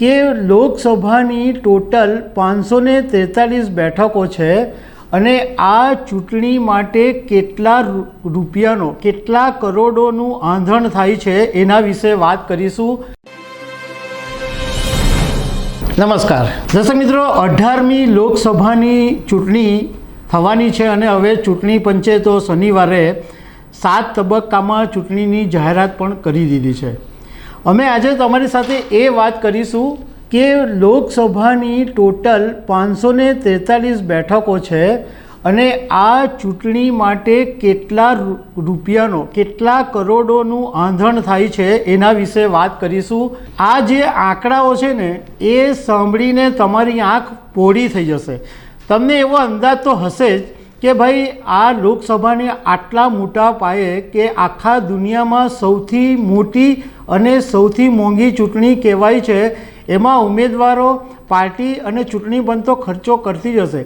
કે લોકસભાની ટોટલ પાંચસો ને તેતાલીસ બેઠકો છે અને આ ચૂંટણી માટે કેટલા રૂપિયાનો, કેટલા કરોડોનું આંધણ થાય છે એના વિશે વાત કરીશું. નમસ્કાર. દર્શક મિત્રો, અઢારમી લોકસભાની ચૂંટણી થવાની છે અને હવે ચૂંટણી પંચે તો શનિવારે સાત તબક્કામાં ચૂંટણીની જાહેરાત પણ કરી દીધી છે. અમે આજે તમારી સાથે એ વાત કરીશું કે લોકસભાની ટોટલ પાંચસો ને તેતાલીસ બેઠકો છે અને આ ચૂંટણી માટે કેટલા રૂપિયાનો, કેટલા કરોડોનું આંધણ થાય છે એના વિશે વાત કરીશું. આ જે આંકડાઓ છે ને, એ સાંભળીને તમારી આંખ પોળી થઈ જશે. તમને એવો અંદાજ તો હશે જ કે ભાઈ, આ લોકસભાની આટલા મોટા પાયે કે આખા દુનિયામાં સૌથી મોટી અને સૌથી મોંઘી ચૂંટણી કહેવાય છે, એમાં ઉમેદવારો, પાર્ટી અને ચૂંટણી પણ તો ખર્ચો કરતી જ હશે.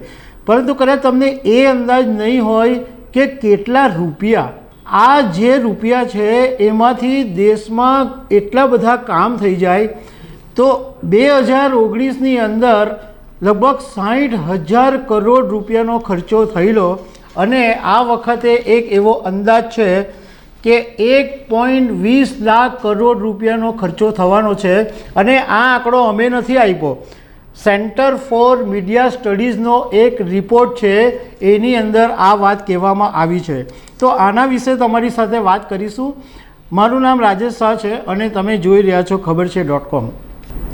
પરંતુ કદાચ તમને એ અંદાજ નહીં હોય કે કેટલા રૂપિયા. આ જે રૂપિયા છે, એમાંથી દેશમાં એટલા બધા કામ થઈ જાય. તો બે હજાર ઓગણીસની અંદર લગભગ સાઠ હજાર કરોડ રૂપિયાનો ખર્ચો થયેલો અને આ વખતે એક એવો અંદાજ છે કે એક પોઈન્ટ વીસ લાખ કરોડ રૂપિયાનો ખર્ચો થવાનો છે અને આ આંકડો અમે નથી આપ્યો. સેન્ટર ફોર મીડિયા સ્ટડીઝનો એક રિપોર્ટ છે, એની અંદર આ વાત કહેવામાં આવી છે. તો આના વિશે તમારી સાથે વાત કરીશું. મારું નામ રાજેશ શાહ છે અને તમે જોઈ રહ્યા છો ખબર છે ડોટ કોમ.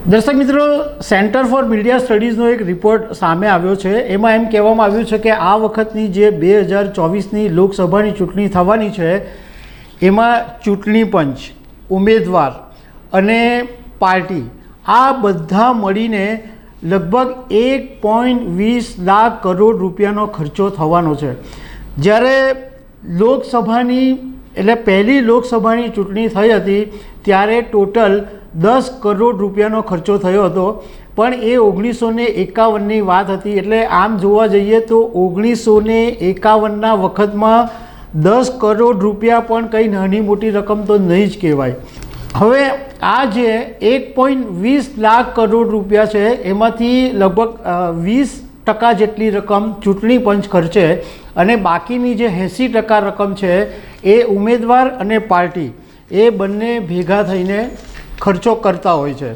દર્શક મિત્રો સેન્ટર ફોર મીડિયા સ્ટડીઝનો એક રિપોર્ટ સામે આવ્યો છે. એમાં એમ કહેવામાં આવ્યું છે કે આ વખતની જે બે હજાર ચોવીસની લોકસભાની ચૂંટણી થવાની છે, એમાં ચૂંટણી પંચ, ઉમેદવાર અને પાર્ટી, આ બધા મળીને લગભગ એક પોઈન્ટ વીસ લાખ કરોડ રૂપિયાનો ખર્ચો થવાનો છે. જ્યારે લોકસભાની, એટલે પહેલી લોકસભાની ચૂંટણી થઈ હતી, ત્યારે ટોટલ દસ કરોડ રૂપિયાનો ખર્ચો થયો હતો. પણ એ ઓગણીસો ને એકાવનની વાત હતી. એટલે આમ જોવા જઈએ તો ઓગણીસો ને એકાવનના વખતમાં દસ કરોડ રૂપિયા પણ કંઈ નાની મોટી રકમ તો નહીં જ કહેવાય. હવે આ જે એક પોઈન્ટ વીસ લાખ કરોડ રૂપિયા છે, એમાંથી લગભગ વીસ ટકા જેટલી રકમ ચૂંટણી પંચ ખર્ચે અને બાકીની જે એંસી ટકા રકમ છે એ ઉમેદવાર અને પાર્ટી, એ બંને ભેગા થઈને ખર્ચો કરતા હોય છે.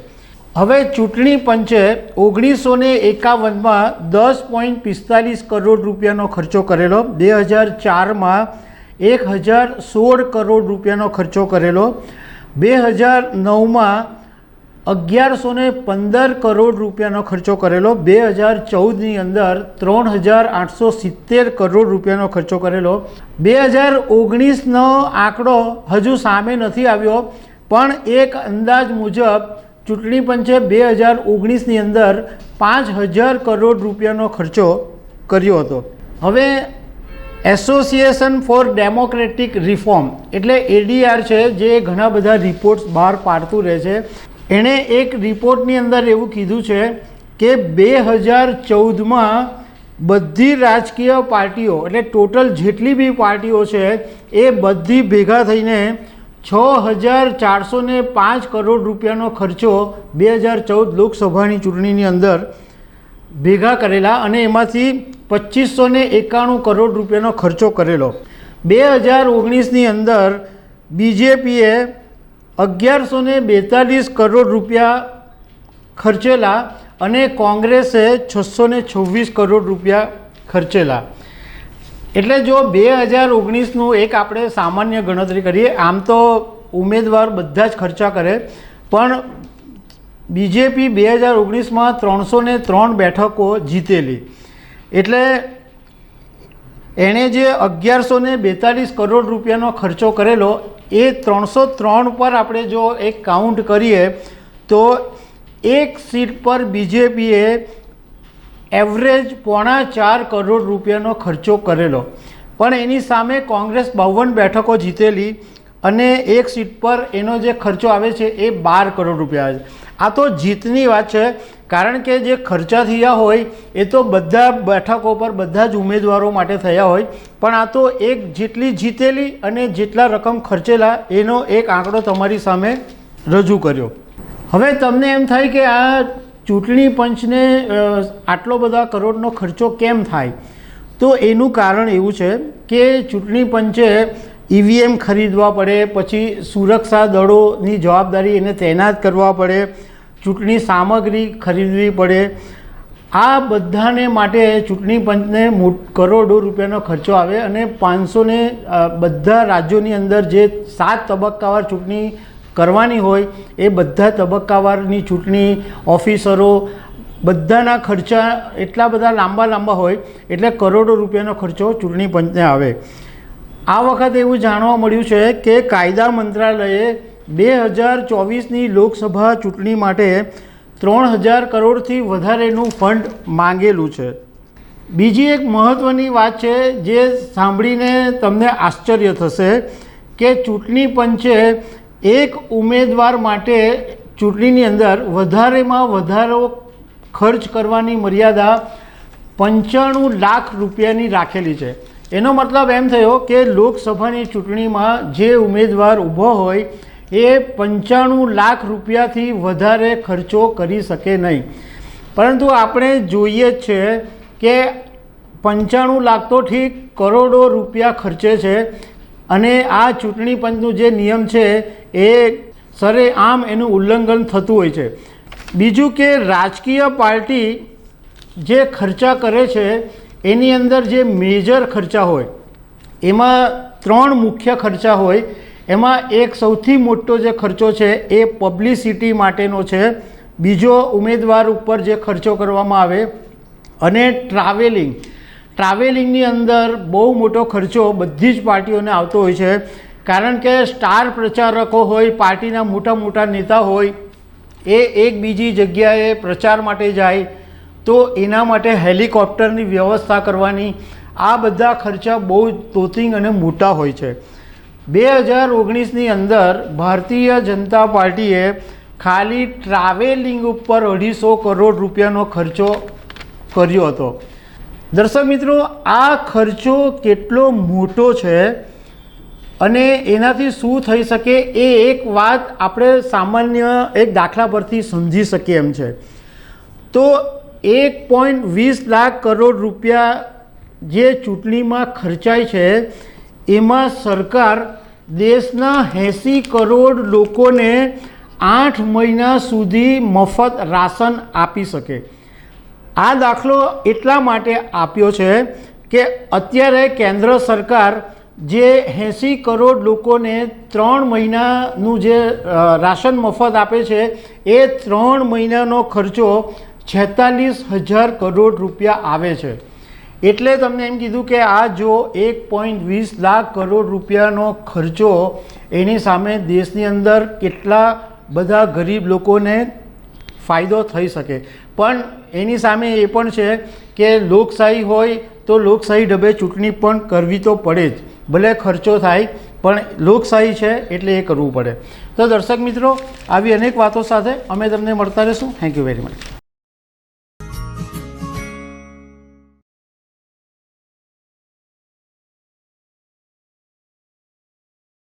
હવે ચૂંટણી પંચે ઓગણીસો ને એકાવનમાં દસ પોઈન્ટ પિસ્તાલીસ કરોડ રૂપિયાનો ખર્ચો કરેલો. બે હજાર ચારમાં એક હજાર સોળ કરોડ રૂપિયાનો ખર્ચો કરેલો. બે હજાર નવમાં અગિયારસો ને પંદર કરોડ રૂપિયાનો ખર્ચો કરેલો. બે હજાર ચૌદની અંદર ત્રણ હજાર આઠસો સિત્તેર કરોડ રૂપિયાનો ખર્ચો કરેલો. બે હજાર ઓગણીસનો આંકડો હજુ સામે નથી આવ્યો. પણ એક અંદાજ મુજબ ચૂંટણી પંચે બે હજાર ઓગણીસની અંદર પાંચ હજાર કરોડ રૂપિયાનો ખર્ચો કર્યો હતો. હવે એસોસિએશન ફોર ડેમોક્રેટિક રિફોર્મ એટલે એડીઆર છે જે ઘણા બધા રિપોર્ટ્સ બહાર પાડતું રહે છે. એણે એક રિપોર્ટની અંદર એવું કીધું છે કે બે હજાર ચૌદમાં બધી રાજકીય પાર્ટીઓ એટલે ટોટલ જેટલી બી પાર્ટીઓ છે એ બધી ભેગા થઈને છ હજાર ચારસો પાંચ કરોડ રૂપિયાનો ખર્ચો બે હજાર ચૌદ લોકસભાની ચૂંટણીની અંદર ભેગા કરેલા અને એમાંથી પચીસો એકાણું કરોડ રૂપિયાનો ખર્ચો કરેલો. બે હજાર ઓગણીસની અંદર બીજેપીએ અગિયારસો બેતાલીસ કરોડ રૂપિયા ખર્ચેલા અને કોંગ્રેસે છસો છવ્વીસ કરોડ રૂપિયા ખર્ચેલા. એટલે જો બે હજાર ઓગણીસનું એક આપણે સામાન્ય ગણતરી કરીએ, આમ તો ઉમેદવાર બધા જ ખર્ચા કરે, પણ બીજેપી બે હજાર ઓગણીસમાં ત્રણસો ને ત્રણ બેઠકો જીતેલી. એટલે એણે જે અગિયારસો ને બેતાલીસ કરોડ રૂપિયાનો ખર્ચો કરેલો, એ ત્રણસો ત્રણ પર આપણે જો એક કાઉન્ટ કરીએ, તો એક સીટ પર બીજેપીએ એવરેજ પોણા ચાર કરોડ રૂપિયાનો ખર્ચો કરેલો. પણ એની સામે કોંગ્રેસ બાવન બેઠકો જીતેલી અને એક સીટ પર એનો જે ખર્ચો આવે છે એ બાર કરોડ રૂપિયા આવે છે. આ તો જીતની વાત છે, કારણ કે જે ખર્ચા થયા હોય એ તો બધા બેઠકો પર બધા જ ઉમેદવારો માટે થયા હોય. પણ આ તો એક જેટલી જીતેલી અને જેટલા રકમ ખર્ચેલા એનો એક આંકડો તમારી સામે રજૂ કર્યો. હવે તમને એમ થાય કે આ ચૂંટણી પંચને આટલો બધા કરોડનો ખર્ચો કેમ થાય? તો એનું કારણ એવું છે કે ચૂંટણી પંચે ઈવીએમ ખરીદવા પડે, પછી સુરક્ષા દળોની જવાબદારી એને તૈનાત કરવા પડે, ચૂંટણી સામગ્રી ખરીદવી પડે. આ બધાને માટે ચૂંટણી પંચને કરોડો રૂપિયાનો ખર્ચો આવે અને પાંચસોને બધા રાજ્યોની અંદર જે સાત તબક્કાવાર ચૂંટણી કરવાની હોય એ બધા તબક્કાવારની ચૂંટણી ઓફિસરો બધાના ખર્ચા એટલા બધા લાંબા લાંબા હોય એટલે કરોડો રૂપિયાનો ખર્ચો ચૂંટણી પંચને આવે. આ વખતે એવું જાણવા મળ્યું છે કે કાયદા મંત્રાલયે બે હજાર ચોવીસની લોકસભા ચૂંટણી માટે ત્રણ હજાર કરોડથી વધારેનું ફંડ માંગેલું છે. બીજી એક મહત્ત્વની વાત છે જે સાંભળીને તમને આશ્ચર્ય થશે કે ચૂંટણી પંચે એક ઉમેદવાર માટે ચૂંટણીની અંદર વધારેમાં વધારો ખર્ચ કરવાની મર્યાદા પંચાણું લાખ રૂપિયાની રાખેલી છે. એનો મતલબ એમ થયો કે લોકસભાની ચૂંટણીમાં જે ઉમેદવાર ઊભો હોય એ પંચાણું લાખ રૂપિયાથી વધારે ખર્ચો કરી શકે નહીં. પરંતુ આપણે જોઈએ જ છે કે પંચાણું લાખ તો ઠીક કરોડો રૂપિયા ખર્ચે છે અને આ ચૂંટણી પંચનું જે નિયમ છે એ સરે આમ એનું ઉલ્લંઘન થતું હોય છે. બીજું કે રાજકીય પાર્ટી જે ખર્ચા કરે છે, એની અંદર જે મેજર ખર્ચા હોય, એમાં ત્રણ મુખ્ય ખર્ચા હોય, એમાં એક સૌથી મોટો જે ખર્ચો છે એ પબ્લિસિટી માટેનો છે. બીજો ઉમેદવાર ઉપર જે ખર્ચો કરવામાં આવે અને ટ્રાવેલિંગ ટ્રાવેલિંગની અંદર બહુ મોટો ખર્ચો બધી જ પાર્ટીઓને આવતો હોય છે. કારણ કે સ્ટાર પ્રચારકો હોય, પાર્ટીના મોટા મોટા નેતા હોય, એ એક બીજી જગ્યાએ પ્રચાર માટે જાય, તો એના માટે હેલિકોપ્ટરની વ્યવસ્થા કરવાની, આ બધા ખર્ચા બહુ તોતિંગ અને મોટા હોય છે. બે હજાર ઓગણીસની અંદર ભારતીય જનતા પાર્ટીએ ખાલી ટ્રાવેલિંગ ઉપર અઢીસો કરોડ રૂપિયાનો ખર્ચો કર્યો હતો. દર્શક મિત્રો, આ ખર્ચો કેટલો મોટો છે અને એનાથી શું થઈ શકે એ એક વાત આપણે સામાન્ય એક દાખલા પરથી સમજી શકીએ એમ છે. તો એક પોઈન્ટ વીસ લાખ કરોડ રૂપિયા જે ચૂંટણીમાં ખર્ચાય છે, એમાં સરકાર દેશના એંસી કરોડ લોકોને આઠ મહિના સુધી મફત રાશન આપી શકે. આ દાખલો એટલા માટે આપ્યો છે કે અત્યારે કેન્દ્ર સરકાર જે એંસી કરોડ લોકોને ત્રણ મહિનાનું જે રાશન મફત આપે છે, એ ત્રણ મહિનાનો ખર્ચો છેતાલીસ હજાર કરોડ રૂપિયા આવે છે. એટલે તમને એમ કીધું કે આ જો એક પોઈન્ટ વીસ લાખ કરોડ રૂપિયાનો ખર્ચો એની સામે દેશની અંદર કેટલા બધા ગરીબ લોકોને ફાયદો થઈ શકે. પણ એની સામે એ પણ છે કે લોકશાહી હોય તો લોકશાહી ઢબે ચૂંટણી પણ કરવી તો પડે જ. ભલે ખર્ચો થાય, પણ લોકશાહી છે એટલે એ કરવું પડે. તો દર્શક મિત્રો, આવી અનેક વાતો સાથે અમે તમને મળતા રહીશું. Thank you very much